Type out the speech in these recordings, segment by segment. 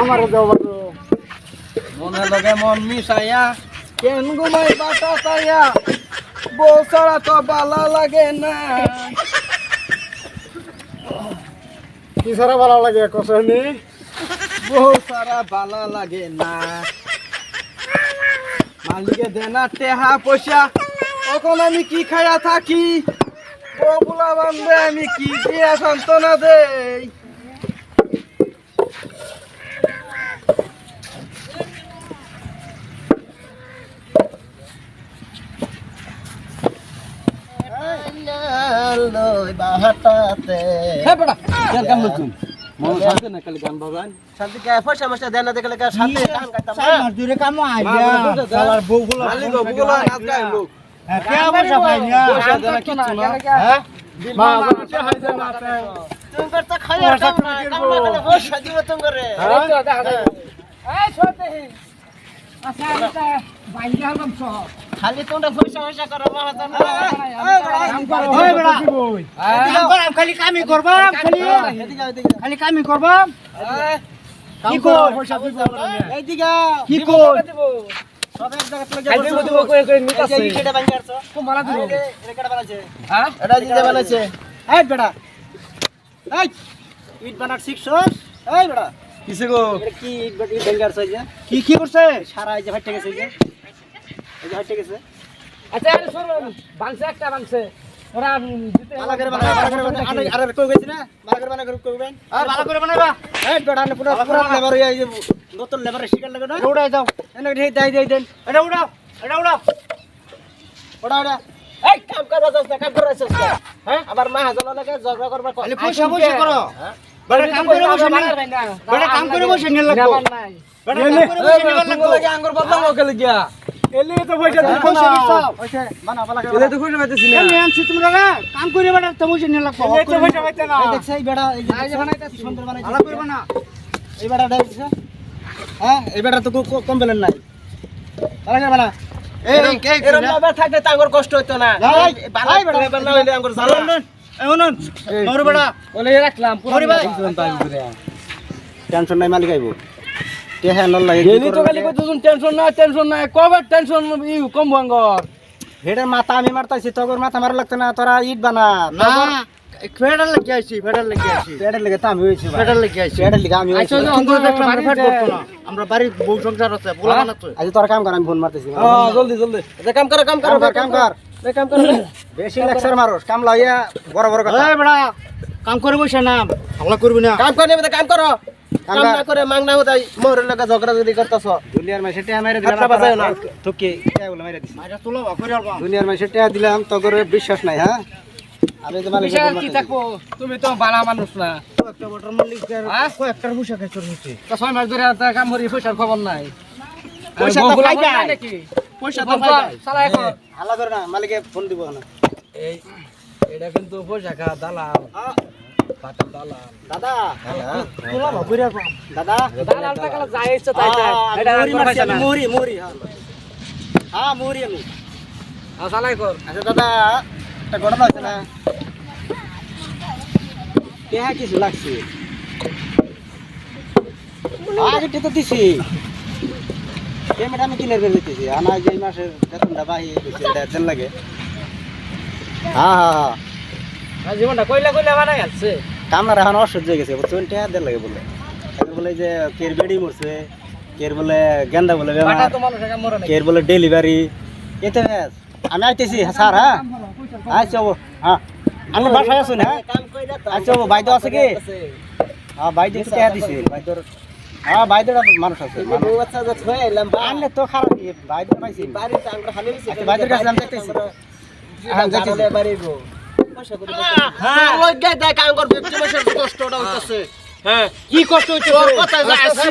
আমার মনে লগে মন মিশাইয়া। কেন ঘুমাই বাতা তাইয়া বউ ছাড়া তো ভালো লাগে না। কি সারা ভালো লাগে কষানি বউ ছাড়া ভালো লাগে না। মালিকে দেনা টেহা পয়সা। তখন আমি কি খাইয়া থাকি? বউগুলা বান্ধে আমি কি দিয়া সান্ত্বনা দেই? হ্যাঁ বেটা কেন কাম নতুন মন শান্তি না খালি গান বাবান শান্তি কে? পয়সা মশা দেন দেখলে কে শান্তি? কাম করতাম চার মাস ধরে কামো আইয়া শালার বউগুলো মালিক বউগুলা নাচ গায় লোক। হ্যাঁ কে পয়সা পাই না পয়সা দেনা কিচ্ছু না। হ্যাঁ? মা তুমি করতে খাইয়া কাম না কাম না করলে পয়সা দিব তুমি করে খালি তোমরা পয়সা পয়সা করো মহাজন। ওই কাম করাম খালি। কামই করবাম খালি খালি কামই করবাম কি কর? পয়সা দিব এইদিকে কি কর? সব এক জায়গা থেকে যাব দিব কই কই নিতাছে এই কেটে বাঙ্গি মালা দিব। এটা কেটে বানাইছে হ্যাঁ? এটা দিতে বানাইছে এই বেটা এই ইট বানার শিখছস? এই বেটা কিসে গো? কি ইট কি কি করছে? সারা এই যে ফাইটে গেছে এই যে। এই যে ফাইটে গেছে। আচ্ছা আরে সর বাংছে একটা বাংছে। ওরা দিতে মালা করে করে বানাই আরে আরে কই গেছি না? মালা করে বানাই করে কইবেন আর ভালো করে বানাইবা এই বেটা পুরো পুরো লেবার এই নতুন লেবার শিকার লাগে না? উড়াই দাও। এনে দেই দেই দেই দেন। এটা উড়াও এটা উড়াও। ওটা ওটা। এই কাম করবা যাস না কাম করবা যাস না হ্যাঁ? আবার মা হাজার লাগে ঝগড়া করবা খালি পয়সা পয়সা করো। বেটা কাম করে বসে নিয়ে বেটা কাম করে বসে নিয়ে লাগবো। বেটা কাম করে বসে নিয়ে লাগবো। লাগে আঙ্গুর বদলাম ওকে গিয়া? এলে তো পয়সা দিতে পয়সা দিছাও ওইছে বানা বালা করে এলে তো খুশি পাইতেছি না এলে আনছি তোমরা না কাম করে বেটা তো বসে নিয়ে লাগবো এলে তো পয়সা পাইতে না এই দেখছ এই বেটা এই যে এই যে বানাইতাছি। কি সুন্দর বানাইছে না এই বেটা হ্যাঁ এই বেটা তো কো- কম বেলেন নাই বানা থাকলে তো আঙ্গুর কষ্ট হইতো না। টেনশন নাই মালিক আইবো হ্যাঁ নল লাগে গেলি তো খালি কত টেনশন নাই টেনশন নাই কবে টেনশন ইউ কম ভাঙ্গর হেডের মাথা আমি মারতাছি তোর মাথা মারা লাগতো না তোরা ইট বানা। না ফেডার লাগি আইছি ফেডার লাগি আইছি। পেটের লেগে তো আমি হয়েছি ফেডার লাগি আইছি। পেটের লেগে আমি হয়েছি আচ্ছা, কিন্তু দেখলাম আমরা ফেড করতো না। আমরা বাড়ির বউ সংসার আছে বলা বানাচ্ছে আজ তোর কাম কর আমি ফোন মারতেছি হ্যাঁ জলদি জলদি। এটা কাম করো কাম কাম কর কাম কর। এই কাম করো। বেশি লেকচার মারোস কাম লাইয়া বড় বড় কথা। এই বেটা কাম করে বসে না হাল্লা করবি না। কাম করে নেবে কাম করো। কাম কাম কর। না করে মাংনা হতাই মোর লাগা ঝগড়া যদি করতেছ দুনিয়ার মাসে টিয়া হাতটা না। টিয়া বলে মেরে দিছি। মাইরা তুলো করে আলবা দুনিয়ার মাসে টিয়া দিলাম বিশ্বাস নাই হ্যাঁ? আমি তো মালিক কি থাকব? তুমি তো বালা মানুষ না। একটা বটর মালিক হ্যাঁ? কয়েকটার বসে খাইছর নিচে। তো ছয় মাস ধরে তা কাম করি পয়সার খবর নাই। পয়সা তো পাই যায়। নাকি? পয়সা ফোন কর, চালাই কর। হাল্লা করে না মালিকে ফোন দিব না। এই এটা কিন্তু পয়সা খা দালাল। দাদা দাদা। ইচ্ছা তাই মুড়ি মুড়ি মুড়ি হ্যাঁ। হ্যাঁ মুড়ি আমি। হ্যাঁ, কর। আচ্ছা দাদা একটা ঘটনা আছে না? টেহা কিছু লাগছে? আগে তো দিছি। পেমেন্ট আমি কিনে করে দিতেছি আনা যে এই মাসের বেতনটা বাহি এটা দেন লাগে। হ্যাঁ হ্যাঁ হ্যাঁ। জীবনটা কইলা কইলা বানাই আছে কামনার এখন অসহ্য হয়ে গেছে বুঝছেন টেহা দেন লাগে বলে। বলে যে কের বেডি মরছে কের বলে গেন্দা বলে কের বলে ডেলিভারি। এতে ব্যাস। আমি আইতেছি হ্যাঁ, স্যার হ্যাঁ? আচ্ছা ও হ্যাঁ। আমি বাসায় আসুন হ্যাঁ? আচ্ছা ও বাইদ আছে কি? হ্যাঁ বাইদ একটু টেহা দিছি। বাইদর হ্যাঁ বাইদর মানুষ আছে আনলে তো খারাপ বাইদর পাইছি। আচ্ছা, বাইদের কাছে আমি দেখতেছি হ্যাঁ যাচ্ছি কি কষ্ট হচ্ছে তোর কথা যে আসছি,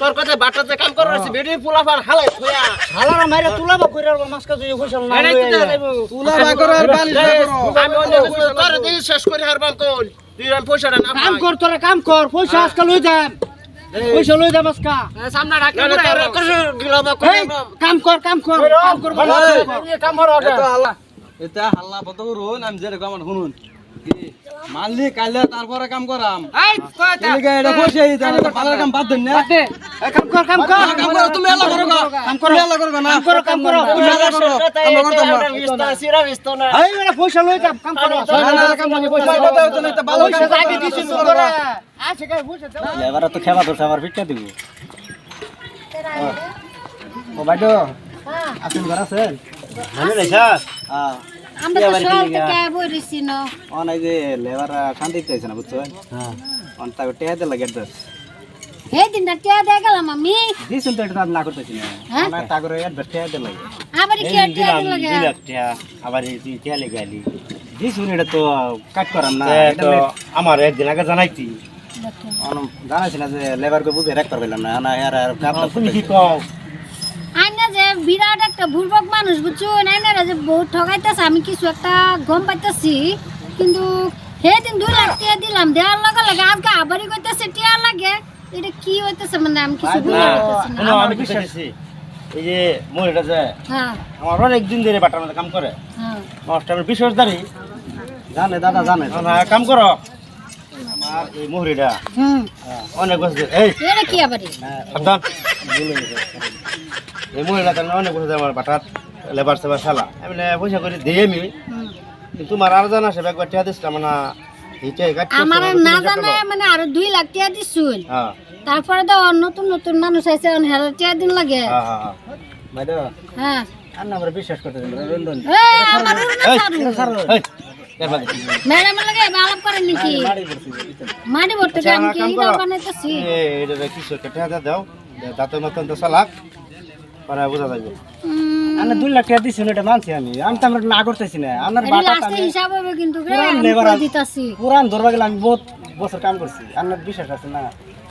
তোর কথা বাটা যে কাম করে আসছি, বেডি পোলাপান হালাই থুয়া। হালারা মাইরা তুলা বা করে আলবা মাছ কাজ হইছল না এটাই তো দেখা যাইবো। তুলা বাকর আর বালিশ বাকর আমি অন্য কিছু তোর দিয়ে শেষ করে হারবাম কল। তুই আর পয়সাটা না কাম কর তোরা কাম কর পয়সা আজকাল লই যাম। পয়সা লই যাম আজকা। সামনে ডাক্তার তোর গিলাবা করে কাম কর কাম কর কাম কর কাম কর। এটা হাল্লা বন্ধ করুন আমি যেরকম আমার শুনুন। মারলি কাইলে তারপরে কাম করাম। এটা বসে পালার কাম বাদ দেন না। কাম কর কাম কর। কাম করো তুমি এলা করো কাম করো। এলা করো না। কাম করো কাম করো। তুমি এলা করো। আমরা করতাম না এই বেটা পয়সা লই কাম কাম করো। না, না, কাম করো, পয়সা কথা হতো না, এটা ভালো কাম আগে দিছি তোরা আছে কাই পয়সা দাও। লেবাররা তো খেবা ধরছে আমার ফিটটা দিব। ও বাইদো আসুন ঘর আছেন? ভালো রেছাস হ্যাঁ আমরা তো সকাল থেকে বইরেছি ন। অনেক যে লেবার শান্তি চাইছে না বুঝছ? হ্যাঁ। অন তাকে টেহাতে লাগে দোষ এই দিনটা টিয়া দিয়ে গেলাম আমি। দিছুন তো এটা না করতেছি না। হ্যাঁ? না তাগরে অ্যাডভান্স টেহাতে লাগে আবার কি টিয়া আবার টেহালে গেলি দিছুন এটা তো কাট করাম না। তো আমার একদিন আগে জানাইতি জানাইছি না যে লেবারকে বুঝে রাখতে পারলাম না না আর আর তুমি কি কও? আইনা যে বিরাট একটা ভুলবক মানুষ বুঝছ? আইনারা যে বহুত ঠগাইতেছে আমি কিছু একটা গম পাইতেছি কিন্তু সেদিন দুই লাখ টিয়া দিলাম দেওয়ার লগে লগে আজকে আবারই কইতেছে টিয়া লাগে। এটা কি হইতেছে মানে আমি কিছু বুঝতে পারতেছি না। আমি বিশ্বাসী এই যে মহিলাটা যে হ্যাঁ। আমার অনেক দিন ধরে বাটার মধ্যে কাম করে। হ্যাঁ। আমি বিশ্বাসদারি জানে দাদা জানে। কাম করো। আমার এই মহিলাটা হুম। অনেক বছর এই কি আবারই এই? মহিলাটা না অনেক বছর আমার বাটার লেবার সেবার চালা আমি পয়সা করে দিই আমি। কিন্তু তোমার আর জানা সে একবার টিয়া দিচ্ছিলাম না এইটাই কাটতে আমার না জানে মানে আরও দুই লাখ টিয়া দিছুন হ্যাঁ। তারপরে তো নতুন নতুন মানুষ আছে হেরা টিয়া দিন লাগে। হ্যাঁ হ্যাঁ হ্যাঁ। হ্যাঁ। আর না আমরা বিশ্বাস করতেছি না রন্ধন। আমার। ম্যাডাম লাগে আলাপ করেন নাকি? মাটি ভরতে আচ্ছা, আমি আমার কি? কাম দাও করো। বানাইতেছি এটা কিছু একটা টেহা দাও। দাঁতের মতন তো চালাক। পরে বোঝা যাবে আমরা দুই লাখ টাকা দিছি এটা মানছি আমি। আমি তো আমরা না করতেছি না। আপনার বাটা লাস্টে হিসাব হবে কিন্তু রে, পুরান। দিতাছি। ধরবা গেলে আমি বহুত বছর কাম করছি। আপনার বিশ্বাস আছে না?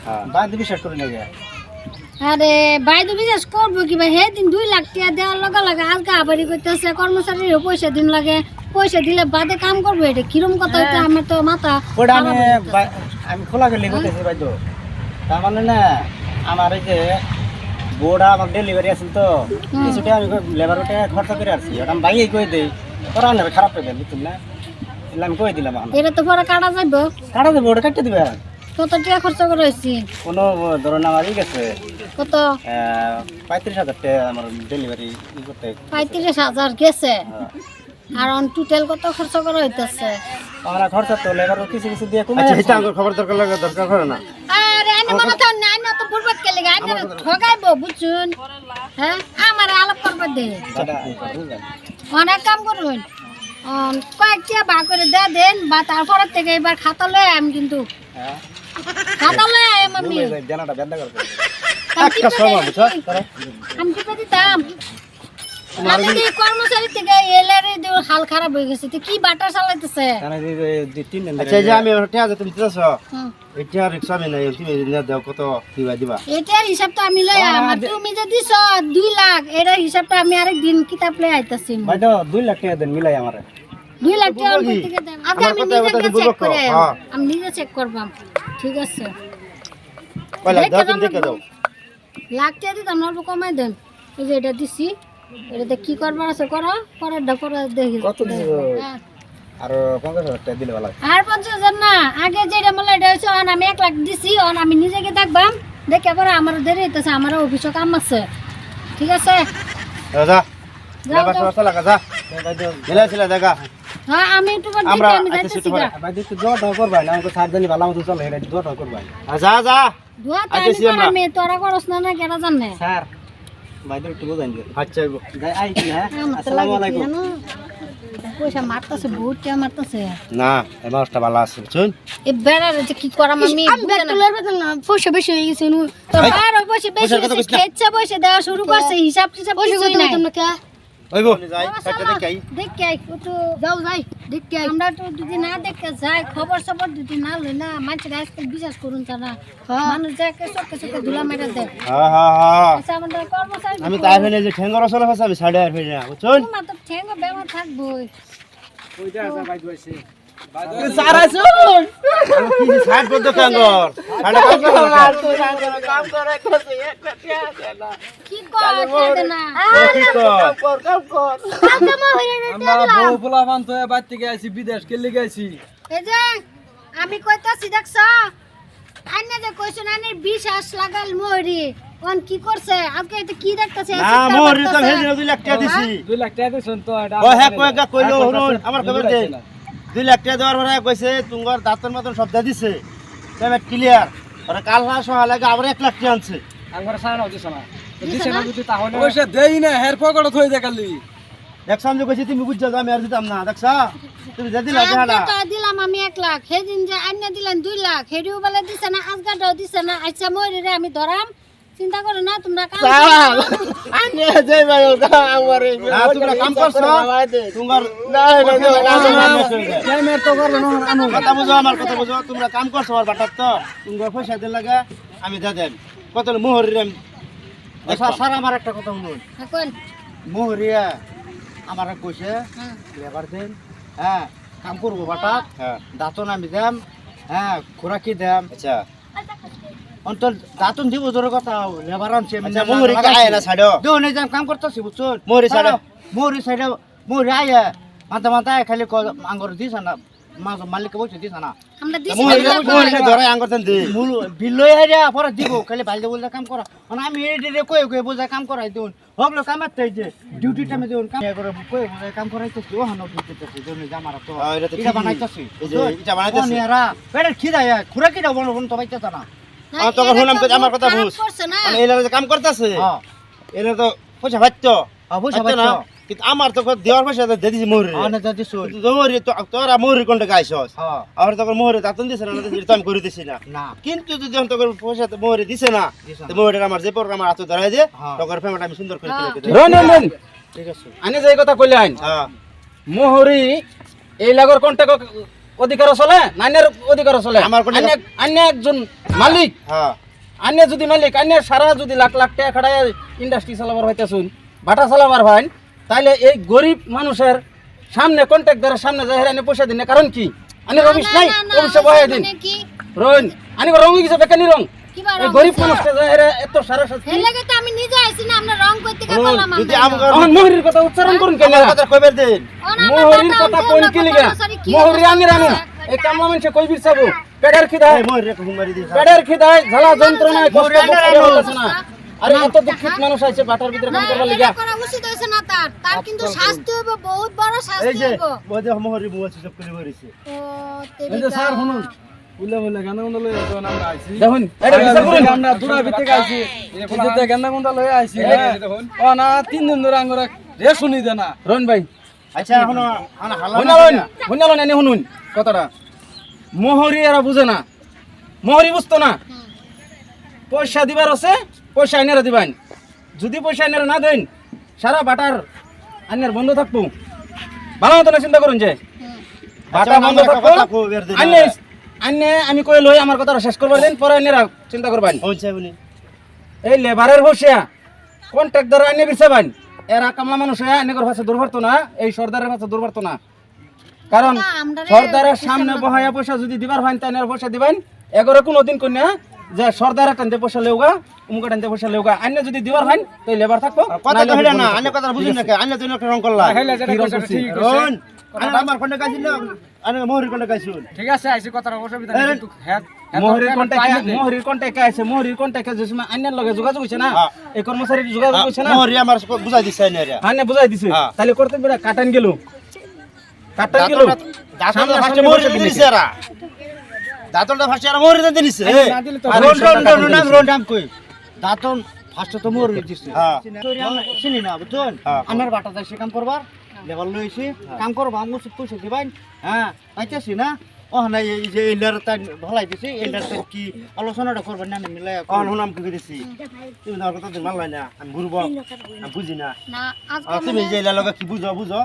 হ্যাঁ। বাদ বিশ্বাস করি না আরে বাইদু বিশেষ করব কি ভাই? দিন দুই লাখ টাকা দেওয়ার লগে লাগে আজকে আবারি করতেছে কর্মচারীর পয়সা দিন লাগে। পয়সা দিলে বাদে কাম করব এটা। কিরম কথা হইতে আমার তো মাথা আমি হয়ে খোলা গেলে করতেছি ভাই তো তার মানে না আমার এই যে বোর্ডা আমার ডেলিভারি আছে তো কিছুটা আমি লেবার ওটা খরচা করে আসছি। ওটা আমি বাইরে কই দেই? ওরা নেবে খারাপ করে দেন বুঝছেন না? আমি কই দিলাম এটা তো পরে কাটা যাইব। কাটা দেবো ওটা কাটতে দিবে। কত টাকা খরচ করে হয়েছি? কোনো ধরুন আমার ই গেছে। কত? পঁয়ত্রিশ হাজার টাকা আমার ডেলিভারি ই করতে পঁয়ত্রিশ হাজার গেছে? হ্যাঁ। আর টোটাল কত খরচ করা হইতেছে? আমরা খরচা তো লেবার কিছু কিছু দিয়ে কমে আচ্ছা। এটা আমার খবর দরকার লাগে দরকার করে না। আরে আইনে মনে তো নাই না তো বুড়বাক কে লাগে আইনে ঠগাইবো বুঝছুন? হ্যাঁ? আমার আলাপ করবে দে। অনেক কাম করুন। কয়েকটা বা করে দে দেন বা তারপরের থেকে এবার খাতা লয়ে আমি কিন্তু হ্যাঁ। ভুলে যাই, জানাটা করতে আমি একটা সময় বুঝছ আমি টিপে দিতাম আমি এই কর্মচারী থেকে এলারে হাল খারাপ হয়ে গেছে তো কি বাটার চালাইতেছে? আচ্ছা যে আমি টেহা যে তুমি দিতেছ। এটা রিক্সা আমি নাই তুমি না দাও কত দিবা দিবা। এটার হিসাবটা আমি লই আম তুমি যে দিছ দুই লাখ এটার হিসাবটা আমি আরেক দিন কিতাব লই আইতাছি। ভাই তো দুই লাখ টাকা দেন মিলাই আমার। দুই লাখ টাকা আমি থেকে দেব আজকে আমার আমি কথা নিজে চেক বলব করে হ্যাঁ। আমি নিজে চেক করবাম ঠিক আছে। টাকা দিতাম অল্প কমাই দেন। এই যে এটা দিছি এটাতে কি করবার আছে করো পরেরটা পরে দেখি। কত দিছো? হ্যাঁ। আর পঞ্চাশ হাজার হয়। না আগে যেটা বলে এটা হচ্ছে অন আমি এক লাখ দিছি অন আমি নিজেকে দেখবাম দেখে পরে আমার দেরি হইতেছে আমার অফিসও কাম আছে। ঠিক আছে? যা। যাও, লেবার যাও। সবার লাগা যা। মিলা ছিল দেখা। হ্যাঁ আমি একটু পর আমরা দেখি আমি আচ্ছা, যাইতেছি ছুটি পরে। গা। ভাই দেখতে জোয়া ঠাও করবাই না আমাকে সার জানি ভালো মতো চলে এটা জোয়া করবাই আর যা যা। ধোয়া তো আইতেছি আমরা। করামি, তোরা করস না না কেটা জানে? স্যার ভাই একটু বোঝাই দিও। আচ্ছা যাই আই কি হ্যাঁ? আমার তো আসসালামু লাগে আলাইকুম। জানো? পয়সা মারতেছে বহুত টাকা মারতেছে। না এই মাছটা ভালো আছে বুঝছেন? এ বেড়ার যে কি করাম আমি? পয়সা বেশি হয়ে গেছে নু তো আর ওই পয়সা বেশি পয়সার কথা হয়েছে কইস না। খেচ্ছে পয়সা দেওয়া শুরু করছে হিসাব টিসাব কিছুই নাই। ওইব যাই সাইডটা দেখাই দেখে আই। একটু যাও যাই দেখে আই। আমরা তো যদি না দেখে যাই খবর সবর যদি না লই না মানুষ আজকাল বিশ্বাস করুন তারা। মানুষ যাকে চোখে চোখে ধুলা মেরে দেয়। হ্যাঁ হ্যাঁ হ্যাঁ। আচ্ছা কর্মচারী আমি তাই ফেলে যে ঠেঙ্গর চলে ফেসে সাড়ে আর ফেলে না বুঝছেন? তোমার তো ঠেঙ্গো বেমার থাকবোই। স্যার আইছো বাইদ কি না বিদেশ কে লিগে আইছি এই যে আমি কইতাছি দেখছ আইনে যে কইছেন আইনে বিশ্বাস লাগাল মরি কোন কি করছে আজকে এটা কি দেখতাছে না মোর তো ভেজে দুই লাখ টাকা দিছি দুই লাখ টাকা দিছেন। তো এটা ও হ্যাঁ কইলো আমার খবর দুই লাখ টাকা দেওয়ার পরে কইছে তোমার দাঁতন মতন সব দিয়ে দিছে। পেমেন্ট ক্লিয়ার ওরা কাল না সকালে আবার এক লাখ টাকা আনছে। আমার সারা নাও দিছ না দিছে দিছে না? না? যদি তাহলে পয়সা দেই না হের পকেটে থই দে কালি দেখছাম যে কইছি তুমি বুঝছ আমি আর দিতাম না। দেখছা তুমি যে দিলা টাকাটা দিলাম আমি এক লাখ। সেদিন যে আইনে দিলেন দুই লাখ। হেডিও বলে দিছে না আজকাটাও দিছে না। আচ্ছা মরি আমি ধরাম। চিন্তা করো না তোমরা কাম। আনে যাই ভাই আমারে না তোমরা কাম করছ তোমার না তো না আনো কথা বুঝো আমার কথা বুঝো তোমরা কাম করছ আমার বাটার তো তোমরা পয়সা দিলে লাগে আমি দিয়ে দেন কত মোহরি স্যার আমার একটা কথা শুনুন এখন মোহরিয়া আমার কইছে হ্যাঁ। লেবার দেন হ্যাঁ কাম করব বাটাত দাঁতন আমি দাম হ্যাঁ খোরাকি দাম আচ্ছা অন্তর দাঁতন দিব জোর কথা লেবার আনছে মোহরি আয় না ছাড়ো দেও নেই যাম কাম করতেছি বুঝছ? মোহরি ছাড়ো মোহরি ছাড়ো মোহরি আয় মাথা মাথা খালি আঙ্গর দিছ না মালিক বলছে দিছ না আমরা দিছি না, মোহরি ধরে আঙ্গর দেন দি। বিলই হাইরা পরে দিব খালি বাইলে বলতে কাম করা। মানে আমি এই দিলে কই কই বুঝা কাম করাই দিউন। হগলো কামার তাই যে ডিউটি টাইমে দিউন কাম করে কই বুঝা কাম করাইতেছি। ও হানো দিতেছি জন্য জামারা তো এটা বানাইতেছি এটা বানাইতেছি। নিয়ারা পেটে খিদায় খুরা কিটা বলো বন তো পাইতেছ না। না, আমার তোকে শুনলাম তো আমার কথা বুঝ। না। মানে এলা যে কাম করতেছে? হ্যাঁ। এলা তো পয়সা পাইতো। অবশ্যই পাইতো না। কিন্তু আমার তো দেওয়ার পয়সা তো দিয়ে দিছি মোহরি মোহরি তো তোরা মোহরি কোনটা গাইছস হ্যাঁ। আর তখন মোহরে দাঁতন দিছে না তো আমি করে দিছি না। না। কিন্তু যদি যখন তোকে পয়সা তো মোহরে দিছে না। তো মোহরে আমার যে পর আমার হাতে ধরাই দে হ্যাঁ। তখন পেমেন্ট আমি সুন্দর করে হ্যাঁ। দিই ঠিক আছে। আনে যে কথা কইলে আইন হ্যাঁ। মোহরি এই লাগর কন্টাক্ট অধিকার চলে নাইনের অধিকার চলে। আমার আন্য একজন মালিক। হ্যাঁ। আন্য যদি মালিক আন্য সারা যদি লাখ লাখ টাকা খাটায় ইন্ডাস্ট্রি চালাবার হইতেছুন ভাটা চালাবার ভাই তাইলে এই গরিব মানুষের সামনে কন্ট্রাক্টরের সামনে যাই আনে পয়সা দিন কারণ কি? আনে রবিশ নাই? অফিসে বহাই দিন। মানে কি? রইন। আনি রং গেছে বেকানি রং? গরিব হইছে? মানুষটা যাই হেরে এত সারা শাস্তি এর লাগে তো আমি নিজে আইছি না আমরা রং করতে কা শুনুন, যদি আমরা। আমার আমার কথা উচ্চারণ করুন কেন কথা কইবার দেন। মোহরির কথা কোন কি লিগা? মোহরি আমি রানু এই কামলা মানুষে কই বিচাবো পেটের খিদায় এই মোহরে কে হুমারি দি পেটের খিদায় ঝালা যন্ত্রণায় কষ্ট মোহরি করতে রানু। হইতেছে না। আরে এত দুঃখিত মানুষ আছে বাটার ভিতরে কাম করবার লিগা। করা উচিত হইছে না তার। তার কিন্তু শাস্তি হইব বহুত বড় এই যে হইব। বদে মোহরি সব করে বরিছে ও তেরিকা স্যার শুনুন। তিন দিন ধরে আঙ্গুর রে শুনি দে না। রন ভাই। আচ্ছা এখন আনা হালা শুনালন শুনালন এনে শুনুন। কথাটা। মোহরি এরা বুঝে না। মোহরি বুঝতো না। পয়সা দিবার আছে পয়সা আইনারা দিবেন যদি পয়সা আইনারা না দেন সারা বাটার আইনার বন্ধ থাকব। ভালো মতো না চিন্তা করুন যে। বাটা আচ্ছা, বন্ধ থাকব আইনে আমি কই লই আমার কথাটা শেষ করবার দেন পরে আইনারা চিন্তা করবেন। হইছে বলি এই লেবারের বসিয়া কন্ট্রাক্টর আইনে বিচাবেন এরা কামলা মানুষ আইনে করে ভাষা দূর না এই সর্দারের ভাষা দূর না। কারণ সর্দারের সামনে বহায়া পয়সা যদি দিবার হয় তাই পয়সা দিবেন। এগরে কোনো দিন কন্যা যে সর্দার টানতে পয়সা লেউগা উমকা টানতে পয়সা লেউগা আইনে যদি দিবার হয় তো লেবার থাকব কথা না থাকব। আনে কথা বুঝুন না কে আনে তুই একটা রং করলা আমার কোনটা গাইছিল? আনে মোহরি কোনটা গাইছিল? ঠিক আছে আইছি কথাটা অসুবিধা নেই কিন্তু হ্যাঁ মোহরির কন্ট্যাক্ট মোহরির কন্ট্যাক্ট আছে? মোহরির কন্ট্যাক্ট যে সময় আইনের লগে যোগাযোগ হইছে না? হ্যাঁ। এই কর্মচারী যোগাযোগ হইছে না? মোহরি আমার বুঝাই দিছে আনে রে আইনে বুঝাই দিছে। হ্যাঁ। তাহলে করতে বেড়া কাটান গেল। কাটান গেল। মোহরি দিছে। এরা। ফার্স্টে এরা মোহরি দিছে। আর কই দাঁতন ফার্স্ট তো মোর দিছে। হ্যাঁ। চিনি না বুঝছেন। আমার বাটা যাইছে কাম করবার। লেবার লইছি কাম করবা আমু পয়সা দিবাই হ্যাঁ পাইতেছি না। ও না এই যে এলার তাই ঢলাই দিছি এলার তাই কি আলোচনাটা করবেন না আমি মিলাই অন হুনাম কি দিছি। তুমি আমার কথা মাল না আমি ঘুরবো। আমি বুঝি না। তুমি যে এলাকা কি বুঝো বুঝো?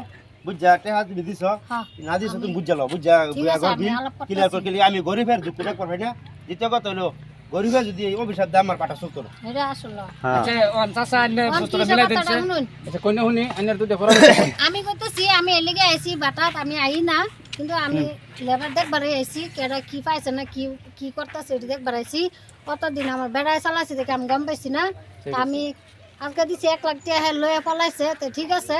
বুঝা হাত তুমি দিছ। হ্যাঁ। না দিছ তুমি বুঝা আছে, আমি আলাপ করতেছি। করে আমি গরিবের যুক্তি রাখবার না। দ্বিতীয় কথা হলো গরিবের যদি এই অভিশাপ দেয় আমার কাটা চলতো না। এটা আসলে। আচ্ছা চাচা মিলাই দিছে আচ্ছা আইনের আমি কইতেছি আমি এলিগে আইছি বাটাত আমি আই না কিন্তু আমি লেবার দেখবার আইছি কেডা কি পাইছে না কি কি করতেছে এটা দেখবার আইছি। কতদিন আমার বেড়ায় চালাইছি দেখে আমি গম পাইছি না। আমি আজকে দিছি এক লাখ টাকা হে লয়ে পলাইছে তো ঠিক আছে।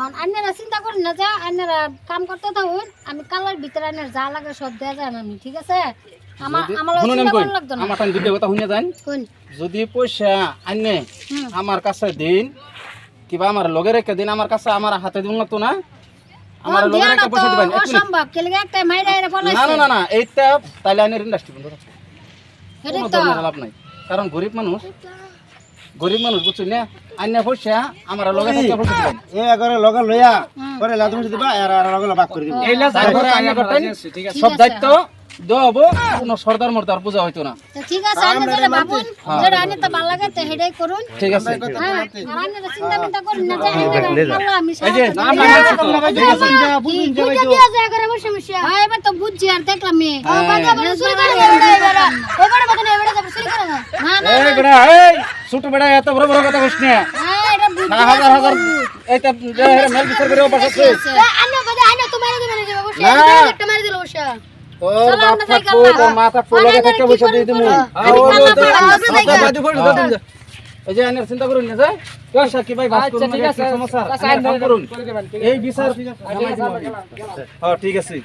আর আইনারা চিন্তা করেন না যে আইনারা কাম করতে থাকুন। আমি কালার ভিতরে আইনার যা লাগে সব দেওয়া যায় আমি ঠিক আছে? আমার দুটো কথা শুনে যান। যদি পয়সা আনে আমার কাছে দিন কিবা আমার লগে রেখে দিন আমার কাছে আমার হাতে দিন লাগতো না। আমার লগে রেখে পয়সা দিবেন অসম্ভব কেলে একটা মাইরা এরা না না না না এইটা তাইলে আইনের ইন্ডাস্ট্রি বন্ধ তো। লাভ নাই। কারণ গরিব মানুষ গরিব মানুষ বুঝছেন না আইনা পয়সা আমার লগে থাকতে পয়সা দিবেন। এ লগা লইয়া। করে লাদুম দিবা আর আর লগা ভাগ করে দিবা। আছে সব দায়িত্ব দেওয়া কোনো সর্দার মর্দার পূজা হইতো না। ঠিক আছে আইনা যেটা ভাবুন যেটা আইনে তো ভালো লাগে তো সেটাই করুন। ঠিক আছে। হ্যাঁ আর আইনারা চিন্তা মিন্তা করেন না যে আমি এই যে নাম করি। লাগাইছি তো। বুঝুন বুঝুন যা বুঝা দিয়া যায় করে আমার সমস্যা হ্যাঁ এবার তো বুঝছি আর দেখলাম মেয়ে বাবা বলে চুরি করে এবারে এবারে এবারে এবারে যাবে চুরি করে। না না না। এই বেড়া এই ছোট বেড়া এত বড় বড় কথা কইস না। হ্যাঁ না হাজার হাজার এইটা মেল বিচার করে একটা মারি দিল তোর বাপ থাকব তোর মা থাকব লগে থাকতে বসে দিয়ে দিমু আমি কাল্লা পাড়া আমরা যাই আপনার বাড়ি করে দাও তুমি এই যে আইনের চিন্তা করুন না যে। পয়সা কি ভাই বাস করুন সমস্যা। করুন। এই বিচার নামাই দিমু আমি। হ্যাঁ ঠিক আছে।